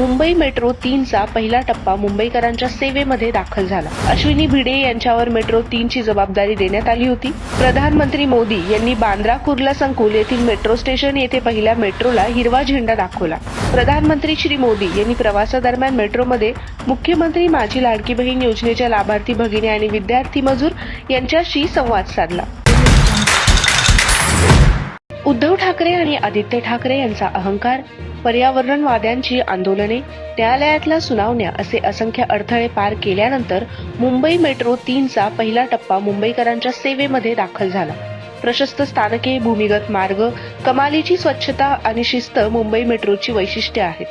Mumbai metro तीनचा पहिला टप्पा मुंबईकरांच्या सेवेमध्ये दाखल झाला. अश्विनी भिडे यांच्यावर मेट्रो तीनची जबाबदारी देण्यात आली होती. प्रधानमंत्री मोदी यांनी बांद्रा कुर्ला संकुल येथील मेट्रो स्टेशन येथे पहिल्या मेट्रोला हिरवा झेंडा दाखवला. प्रधानमंत्री श्री मोदी यांनी प्रवासादरम्यान मेट्रोमध्ये मुख्यमंत्री माझी लाडकी बहीण योजनेच्या लाभार्थी भगिनी आणि विद्यार्थी मजूर यांच्याशी संवाद साधला. उद्धव ठाकरे आणि आदित्य ठाकरे यांचा अहंकार पर्यावरणवाद्यांची आंदोलने न्यायालयातल्या सुनावण्या असे असंख्य अडथळे पार केल्यानंतर मुंबई मेट्रो तीनचा पहिला टप्पा मुंबईकरांच्या सेवेमध्ये दाखल झाला. प्रशस्त स्थानके भूमिगत मार्ग कमालीची स्वच्छता आणि शिस्त मुंबई मेट्रोची वैशिष्ट्ये आहेत.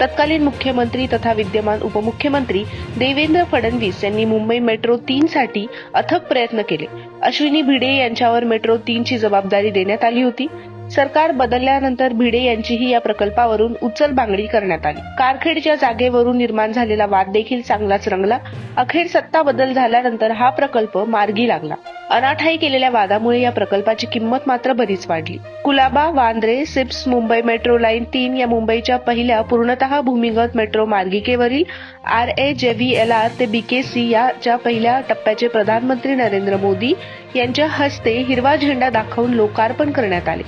तत्कालीन मुख्यमंत्री तथा विद्यमान उपमुख्यमंत्री देवेंद्र फडणवीस यांनी मुंबई मेट्रो तीन साठी अथक प्रयत्न केले. अश्विनी भिडे यांच्यावर मेट्रो तीनची जबाबदारी देण्यात आली होती. सरकार बदलल्यानंतर भिडे यांचीही या प्रकल्पावरून उचलबांगडी करण्यात आली. कारखेडच्या जागेवरून निर्माण झालेला वाद देखील चांगलाच रंगला. अखेर सत्ता बदल झाल्यानंतर हा प्रकल्प मार्गी लागला. अनाठाई केलेल्या वादामुळे या प्रकल्पाची किंमत मात्र बरीच वाढली. Colaba Bandra SEEPZ Mumbai metro line तीन या मुंबईच्या पहिल्या पूर्णतः भूमिगत metro मार्गिकेवरील Aarey J V L R ते बीकेसी याच्या पहिल्या टप्प्याचे प्रधानमंत्री नरेंद्र मोदी यांच्या हस्ते हिरवा झेंडा दाखवून लोकार्पण करण्यात आले.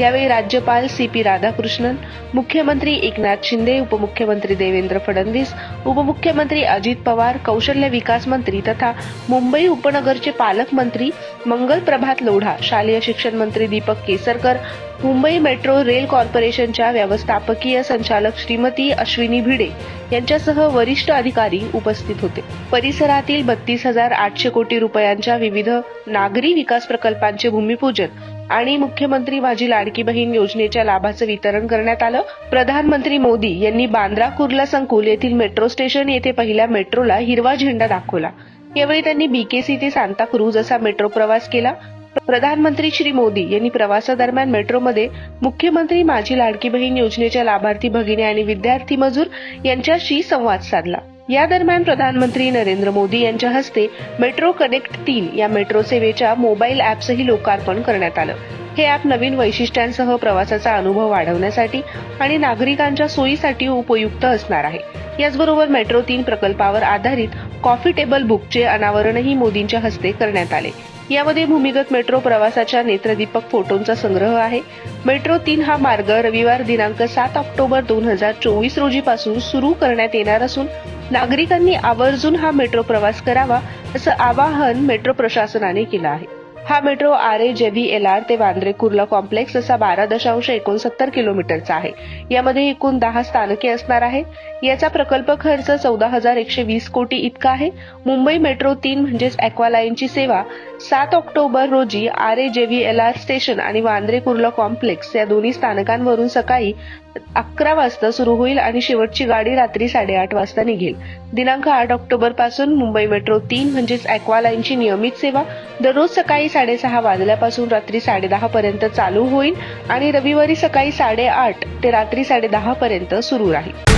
यावेळी राज्यपाल सी पी राधाकृष्णन मुख्यमंत्री एकनाथ शिंदे उपमुख्यमंत्री देवेंद्र फडणवीस उपमुख्यमंत्री अजित पवार कौशल्य विकास मंत्री तथा मुंबई उपनगरचे पालकमंत्री मंगल प्रभात लोढा शालेय शिक्षण मंत्री दीपक केसरकर मुंबई मेट्रो रेल कॉर्पोरेशनच्या व्यवस्थापकीय संचालक श्रीमती अश्विनी भिडे यांच्यासह वरिष्ठ अधिकारी उपस्थित होते. परिसरातील बत्तीस हजार आठशे कोटी रुपयांच्या विविध नागरी विकास प्रकल्पांचे भूमिपूजन आणि मुख्यमंत्री माझी लाडकी बहीण योजनेच्या लाभाचं वितरण करण्यात आलं. प्रधानमंत्री मोदी यांनी बांद्रा कुर्ला संकुल येथील मेट्रो स्टेशन येथे पहिल्या मेट्रोला हिरवा झेंडा दाखवला. यावेळी त्यांनी बीकेसी ते सांताक्रूज असा मेट्रो प्रवास केला. प्रधानमंत्री श्री मोदी यांनी प्रवासादरम्यान मेट्रोमध्ये मुख्यमंत्री माझी लाडकी बहीण योजनेच्या लाभार्थी भगिनी आणि विद्यार्थी मजूर यांच्याशी संवाद साधला. या दरम्यान प्रधानमंत्री नरेंद्र मोदी यांच्या हस्ते मेट्रो कनेक्ट तीन या मेट्रो सेवेच्या मोबाईल ॲपचंही लोकार्पण करण्यात आलं. हे ॲप नवीन वैशिष्ट्यांसह प्रवासाचा अनुभव वाढवण्यासाठी आणि नागरिकांच्या सोयीसाठी उपयुक्त असणार आहे. याचबरोबर मेट्रो तीन प्रकल्पावर आधारित कॉफी टेबल बुकचे अनावरणही मोदींच्या हस्ते करण्यात आले. यामध्ये भूमिगत मेट्रो प्रवासाच्या नेत्रदीपक फोटोंचा संग्रह आहे. मेट्रो तीन हा मार्ग रविवार दिनांक सात ऑक्टोबर दोन हजार चोवीस रोजीपासून सुरू करण्यात येणार असून नागरिकांनी आवर्जून हा मेट्रो प्रवास करावा असं आवाहन मेट्रो प्रशासनाने केलं आहे. हा metro Aarey J V L R ते वांद्रे कुर्ला कॉम्प्लेक्स असा बारा दशांश एकोणसत्तर किलोमीटरचा आहे. यामध्ये एकूण दहा स्थानके असणार आहे याचा प्रकल्प खर्च चौदा हजार एकशे वीस कोटी इतका आहे. मुंबई मेट्रो तीन म्हणजेच ॲक्वालाईनची सेवा सात ऑक्टोबर रोजी Aarey J V L R station आणि वांद्रे कुर्ला कॉम्प्लेक्स या दोन्ही स्थानकांवरून सकाळी अकरा वाजता सुरू होईल आणि शेवटची गाडी रात्री साडेआठ वाजता निघेल. दिनांक आठ ऑक्टोबरपासून मुंबई मेट्रो तीन म्हणजेच ॲक्वालाईनची नियमित सेवा दररोज सकाळी साडेसहा वाजल्यापासून रात्री साडेदहा पर्यंत चालू होईल आणि रविवारी सकाळी साडेआठ ते रात्री साडेदहा पर्यंत सुरू राहील.